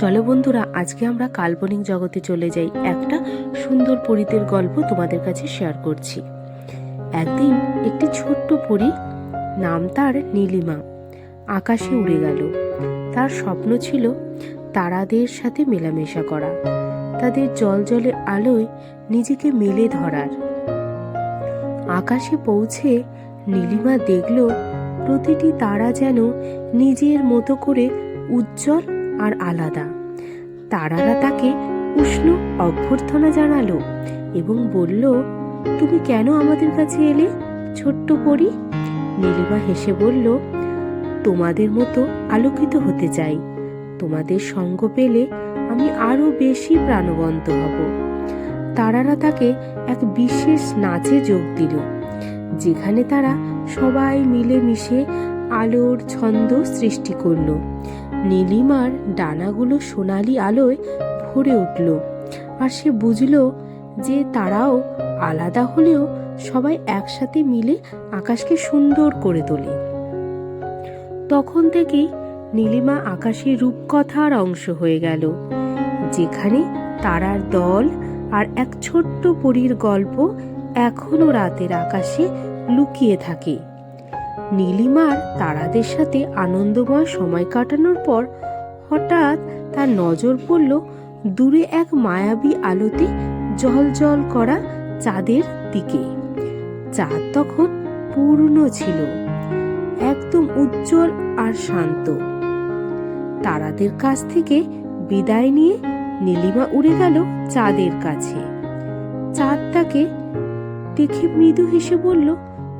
চলো বন্ধুরা, আজকে আমরা কাল্পনিক জগতে চলে যাই একটা সুন্দর পরীদের গল্প তোমাদের কাছে শেয়ার করছি। একদিন একটি ছোট্ট পরী, নাম তার নীলিমা, আকাশে উড়ে গেল। তার স্বপ্ন ছিল তারাদের সাথে মেলামেশা করা, তাদের জল জলে আলোয় নিজেকে মেলে ধরার। আকাশে পৌঁছে নীলিমা দেখল, প্রতিটি তারা যেন নিজের মতো করে উজ্জ্বল আর আলাদা। তারারা তাকে উষ্ণ অভ্যর্থনা জানালো এবং বলল, তুমি কেন আমাদের কাছে এলে, ছোট্ট পরি? নীলিমা হেসে বলল, তোমাদের মতো আলোকিত হতে চাই। তোমাদের সঙ্গ পেলে আমি আরও বেশি প্রাণবন্ত হব। তারারা তাকে এক বিশেষ নাচে যোগ দিল, যেখানে তারা সবাই মিলে মিশে আলোর ছন্দ সৃষ্টি করল। নীলিমার ডানাগুলো সোনালি আলোয় ভরে উঠল আর সে বুঝল যে তারাও আলাদা হলেও সবাই একসাথে মিলে আকাশকে সুন্দর করে তোলে। তখন থেকেই নীলিমা আকাশের রূপকথার অংশ হয়ে গেল, যেখানে তারার দল আর এক ছোট্ট পরীর গল্প এখনও রাতের আকাশে লুকিয়ে থাকে। নীলিমার তারাদের সাথে আনন্দময় সময় কাটানোর পর হঠাৎ তার নজর পড়ল দূরে এক মায়াবী আলোতে জল করা চাঁদের দিকে। চাঁদ তখন পূর্ণ ছিল, একদম উজ্জ্বল আর শান্ত। তারাদের কাছ থেকে বিদায় নিয়ে নীলিমা উড়ে গেল চাঁদের কাছে। চাঁদ তাকে দেখে মৃদু হেসে বলল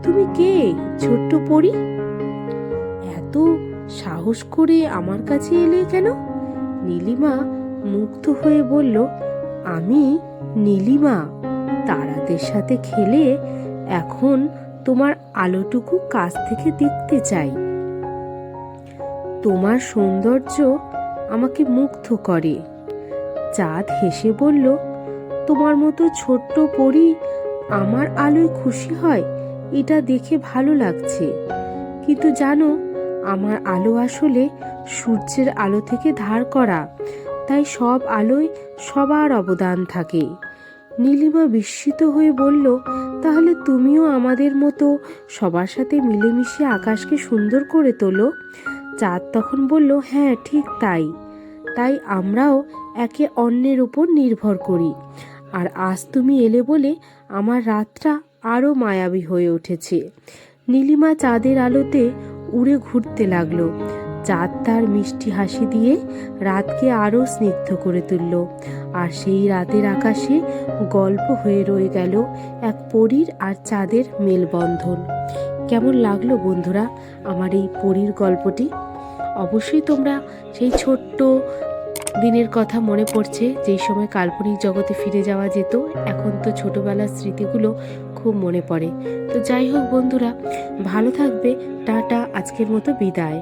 তুমি কে, ছোট্ট পরি? এত সাহস করে আমার কাছে এলে কেন? নীলিমা মুগ্ধ হয়ে বলল, আমি নীলিমা, তারাদের সাথে খেলে এখন তোমার আলোটুকু কাছ থেকে দেখতে চাই। তোমার সৌন্দর্য আমাকে মুগ্ধ করে। চাঁদ হেসে বলল, তোমার মতো ছোট্ট পরি আমার আলোয় খুশি হয়? এটা দেখে ভালো লাগছে। কিন্তু জানো, আমার আলো আসলে সূর্যের আলো থেকে ধার করা। তাই সব আলোয় সবার অবদান থাকে। নীলিমা বিস্মিত হয়ে বলল, তাহলে তুমিও আমাদের মতো সবার সাথে মিলেমিশে আকাশকে সুন্দর করে তোলো? চাঁদ তখন বলল হ্যাঁ ঠিক তাই। তাই আমরাও একে অন্যের উপর নির্ভর করি। আর আজ তুমি এলে বলে আমার রাতটা আরও মায়াবী হয়ে উঠেছে। নীলিমা চাঁদের আলোতে উড়ে ঘুরতে লাগল। চাঁদ তার মিষ্টি হাসি দিয়ে রাতকে আরও স্নিগ্ধ করে তুলল। আর সেই রাতের আকাশে গল্প হয়ে রয়ে গেল এক পরীর আর চাঁদের মেলবন্ধন। কেমন লাগল বন্ধুরা আমার এই পরীর গল্পটি? অবশ্যই তোমরা সেই ছোট্ট দিনের কথা মনে পড়ছে। যেই সময় কাল্পনিক জগতে ফিরে যাওয়া যেত, এখন তো ছোটবেলার স্মৃতিগুলো খুব মনে পড়ে। তো যাই হোক বন্ধুরা ভালো থাকবে টাটা আজকের মতো বিদায়।